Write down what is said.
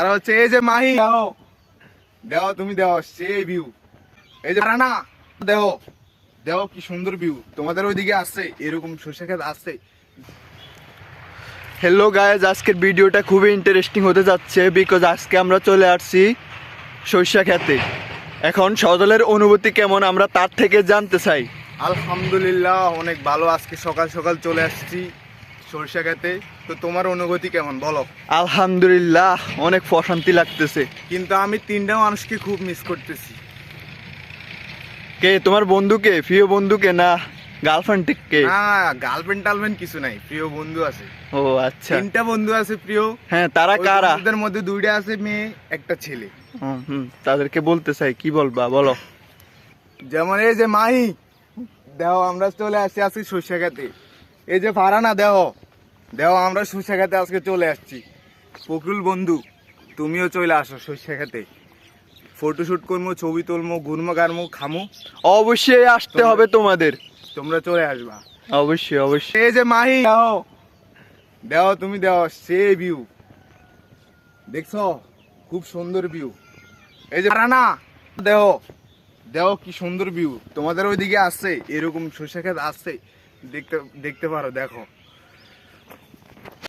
আর হচ্ছে, এই যে মাহি, দেও। দেও, তুমি দেও, সে ভিউ এই যে রানা, দেও। দেও, কি সুন্দর ভিউ তোমাদের ওইদিকে আছে, এরকম সর্ষে ক্ষেত আছে। হ্যালো গায়েজ আজকের ভিডিওটা খুবই ইন্টারেস্টিং হতে যাচ্ছে বিকজ আজকে আমরা চলে আসছি সরিষা খেতে এখন সজলের অনুভূতি কেমন আমরা তার থেকে জানতে চাই। আলহামদুলিল্লাহ, অনেক ভালো। আজকে সকাল সকাল চলে আসছি। সরিষা খেতে তো তোমার অনুভূতি কেমন? বলো। আলহামদুলিল্লাহ অনেক প্রশান্তি লাগতেছে। কিন্তু আমি তিনটা মানুষকে খুব মিস করতেছি। কে তোমার বন্ধুকে প্রিয় বন্ধুকে না গার্লফ্রেন্ড কে? না গার্লফ্রেন্ড টালফ্রেন্ড কিছু নাই প্রিয় বন্ধু আছে। ও আচ্ছা। তিনটা বন্ধু আছে প্রিয়। হ্যাঁ তারা কারা? বন্ধুদের মধ্যে দুইটা আছে মেয়ে একটা ছেলে। হুম, হুম, তাদেরকে বলতে চাই কি বলবা বলো। যেমন এই যে মাহি দেহ আমরা চলে আসছি আজকে সর্ষে খেতে। এই যে ফারানা দেহ দেহ আমরা সর্ষে খেতে আজকে চলে আসছি। ফকরুল বন্ধু তুমিও চলে আসো সর্ষে খেতে। ফটোশুট করব ছবি তুলবো ঘুরমো গারমো খামো। অবশ্যই আসতে হবে তোমাদের। তোমরা চলে আসবা। অবশ্যই অবশ্যই। এই যে মাহি দেহ দেহ তুমি দেহ সে ভিউ দেখছ? খুব সুন্দর ভিউ এই যে রানা দেহ দেহ কি সুন্দর ভিউ তোমাদের ওইদিকে আসছে এরকম সর্ষে ক্ষেত আছে দেখতে দেখতে পারো দেখো।